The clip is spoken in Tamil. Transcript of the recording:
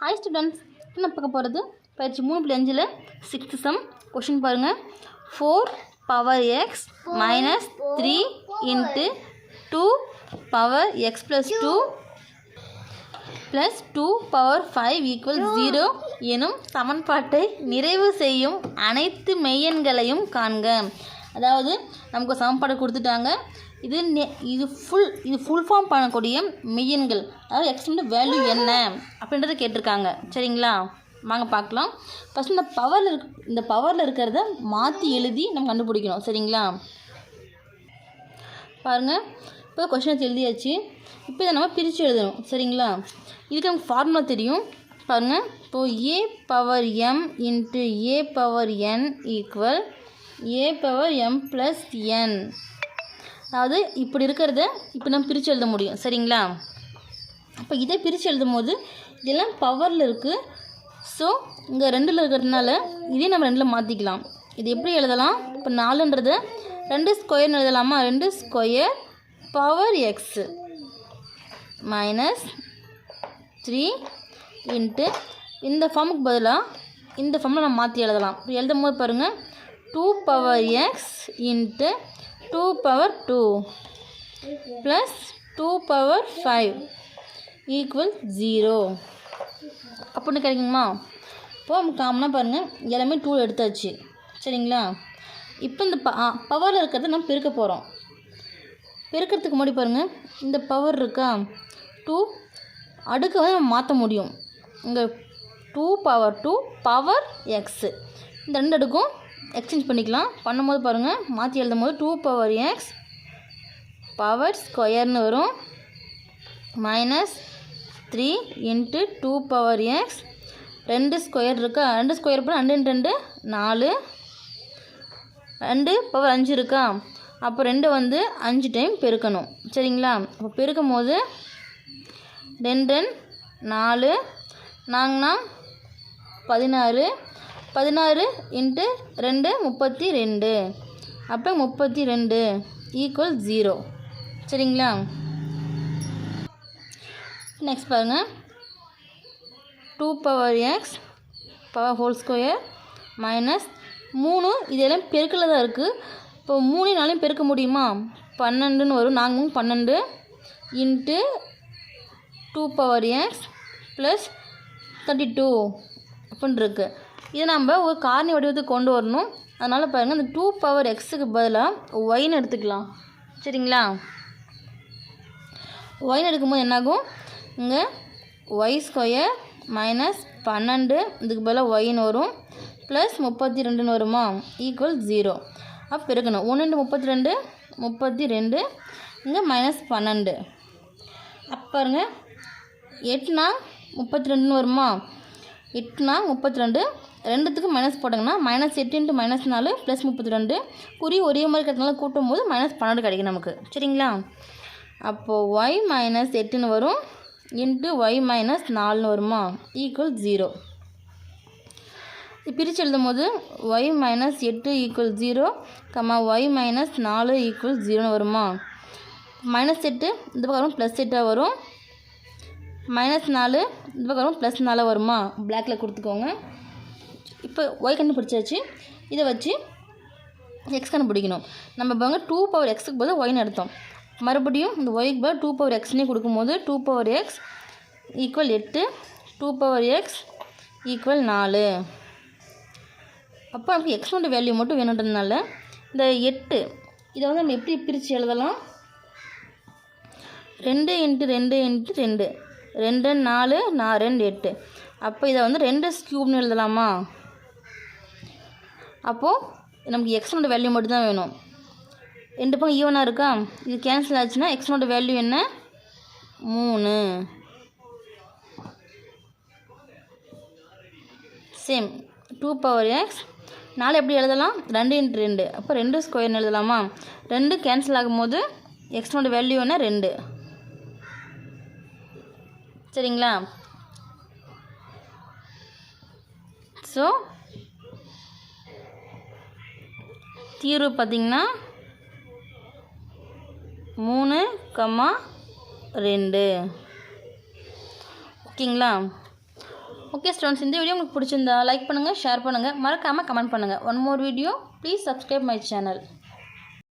ஹாய் ஸ்டூடெண்ட்ஸ் என்ன பார்க்க போகிறது பயிற்சி மூணு புள்ளி அஞ்சில் சிக்ஸ்த் சம் கொஷின் பாருங்கள் four power x minus three into two power x plus two plus two power five equal zero எனும் சமன்பாட்டை நிறைவு செய்யும் அனைத்து மெய்யெண்களையும் காண்க. அதாவது நமக்கு சமன்பாடு கொடுத்துட்டாங்க. இது நெ- இது ஃபுல் இது ஃபுல் ஃபார்ம் பண்ணக்கூடிய மெய்யன்கள் அதாவது எக்ஸ்டெண்ட் வேல்யூ என்ன அப்படின்றத கேட்டிருக்காங்க. சரிங்களா? வாங்க பார்க்கலாம். ஃபஸ்ட் இந்த பவரில் இருக் இந்த பவரில் இருக்கிறத மாற்றி எழுதி நம்ம கண்டுபிடிக்கணும். சரிங்களா? பாருங்கள் இப்போ கொஷினை எழுதியாச்சு. இப்போ இதை நம்ம பிரித்து எழுதணும். சரிங்களா? இதுக்கு நமக்கு ஃபார்முலா தெரியும். பாருங்கள் இப்போது a power m into a power n equal a power m plus n அதாவது இப்படி இருக்கிறத இப்போ நம்ம பிரித்து எழுத முடியும். சரிங்களா? அப்போ இதை பிரித்து எழுதும் போது இதெல்லாம் பவரில் இருக்குது ஸோ இங்கே ரெண்டில் இருக்கிறதுனால இதே நம்ம ரெண்டில் மாற்றிக்கலாம் இது எப்படி எழுதலாம்? இப்போ நாலுன்றத ரெண்டு ஸ்கொயர்னு எழுதலாமா? ரெண்டு square power x minus three into இந்த ஃபார்முக்கு பதிலாக இந்த ஃபார்மில் நம்ம மாற்றி எழுதலாம். எழுதும் போது பாருங்கள் two power x into two power two plus two power five equal zero அப்படின்னு கிடைக்குமா? இப்போ நம்ம காமனாக பாருங்கள் எல்லாமே டூ எடுத்தாச்சு. சரிங்களா? இப்போ இந்த ப பவரில் இருக்கிறத நம்ம பெருக்க போகிறோம் பெருக்கிறதுக்கு முன்னாடி பாருங்கள் இந்த பவர் இருக்கா? டூ அடுக்கை வந்து நம்ம மாற்ற முடியும். இங்கே two power two power x இந்த ரெண்டு அடுக்கும் எக்ஸ்சேஞ்ச் பண்ணிக்கலாம். பண்ணும்போது பாருங்கள் மாற்றி எழுதும் போது டூ பவர் எக்ஸ் பவர் ஸ்கொயர்னு வரும். Minus three into two power x ரெண்டு ஸ்கொயர் இருக்கா? ரெண்டு ஸ்கொயர் பண்ணால் ரெண்டு ரெண்டு நாலு. ரெண்டு பவர் அஞ்சு இருக்கா? அப்போ ரெண்டு வந்து அஞ்சு டைம் பெருக்கணும். சரிங்களா? அப்போ பெருக்கும் போது ரெண்டு நாலு. நாங்கண்ணா பதினாறு. பதினாறு இன்ட்டு ரெண்டு முப்பத்தி ரெண்டு. அப்போ முப்பத்தி ரெண்டு ஈக்குவல் ஜீரோ சரிங்களா? நெக்ஸ்ட் பாருங்கள் two power x power whole square minus மூணு இதெல்லாம் பெருக்கில் தான் இருக்குது இப்போ மூணுனாலையும் பெருக்க முடியுமா? பன்னெண்டுன்னு வரும். நாங்கள் பன்னெண்டு into two power x plus thirty two அப்படின்னு இதை நம்ம ஒரு காரணி வடிவத்துக்கு கொண்டு வரணும். அதனால் பாருங்கள் இந்த டூ பவர் எக்ஸுக்கு பதிலாக ஒயின் எடுத்துக்கலாம். சரிங்களா? ஒயின் எடுக்கும்போது என்னாகும்? இங்கே ஒய் ஸ்கொயர் மைனஸ் பன்னெண்டு இதுக்கு பதிலாக ஒயின் வரும். ப்ளஸ் முப்பத்தி ரெண்டுன்னு வருமா? ஈக்குவல் ஜீரோ அப்போ பெருக்கணும் ஒன்று முப்பத்தி ரெண்டு முப்பத்தி ரெண்டு இங்கே மைனஸ் பன்னெண்டு. அப்போ பாருங்க எட்டுனா முப்பத்தி ரெண்டுன்னு வருமா? எட்டுனா முப்பத்தி ரெண்டு ரெண்டுத்துக்கு மைனஸ் போட்டாங்கன்னா மைனஸ் எட்டு இன்ட்டு மைனஸ் நாலு ப்ளஸ் முப்பத்தி ரெண்டு. குறி ஒரே மாதிரி இருக்கிறதுனால கூட்டும் போது மைனஸ் பன்னெண்டு கிடைக்கும் நமக்கு. சரிங்களா? அப்போது ஒய் மைனஸ் எட்டுன்னு வரும். இன்ட்டு ஒய் மைனஸ் நாலுன்னு வருமா? ஈக்குவல் ஜீரோ பிரித்து எழுதும் போது ஒய் மைனஸ் எட்டு equal zero comma y minus நாலு ஈக்குவல் ஜீரோன்னு வருமா? மைனஸ் எட்டு இந்த பக்கம் வரும் ப்ளஸ் எட்டாக வரும். மைனஸ் நாலு இந்த பக்கம் வரும் ப்ளஸ் நாலாக வருமா? பிளாக்கில் கொடுத்துக்கோங்க. இப்போ ஒய் கண்டுபிடிச்சாச்சு இதை வச்சு எக்ஸ் கண்டுபிடிக்கணும். நம்ம இப்போ டூ பவர் எக்ஸுக்கு பதில் ஒய்னு எடுத்தோம். மறுபடியும் இந்த ஒய்க்கு பதில் டூ பவர் எக்ஸ்னே கொடுக்கும்போது டூ பவர் எக்ஸ் ஈக்குவல் எட்டு டூ பவர் எக்ஸ் ஈக்குவல் நாலு. அப்போ நமக்கு எக்ஸோட வேல்யூ மட்டும் வேணுன்றதுனால இந்த எட்டு இதை வந்து நம்ம எப்படி பிரித்து எழுதலாம்? ரெண்டு இன்ட்டு ரெண்டு இன்ட்டு ரெண்டு. ரெண்டு நாலு நான் ரெண்டு எட்டு. அப்போ இதை வந்து ரெண்டு ஸ்கியூப்னு எழுதலாமா? அப்போது நமக்கு எக்ஸோட வேல்யூ மட்டும் தான் வேணும். ரெண்டு பக்கம் ஈவனாக இருக்கா? இது கேன்சல் ஆச்சுன்னா எக்ஸோட வேல்யூ என்ன? மூணு. சேம் டூ பவர் எக்ஸ் நாலு எப்படி எழுதலாம்? ரெண்டு இன்ட்டு ரெண்டு. அப்போ ரெண்டு ஸ்கொயர்னு எழுதலாமா? ரெண்டு கேன்சல் ஆகும்போது எக்ஸ்னோட வேல்யூ என்ன? ரெண்டு. சரிங்களா? ஸோ தீர்வு பார்த்திங்கன்னா மூணு கம்மா ரெண்டு. ஓகேங்களா? ஓகே ஸ்டூடெண்ட்ஸ் இந்த வீடியோ உங்களுக்கு பிடிச்சிருந்தா லைக் பண்ணுங்கள் ஷேர் பண்ணுங்கள் மறக்காமல் கமெண்ட் பண்ணுங்கள் one more video please subscribe my channel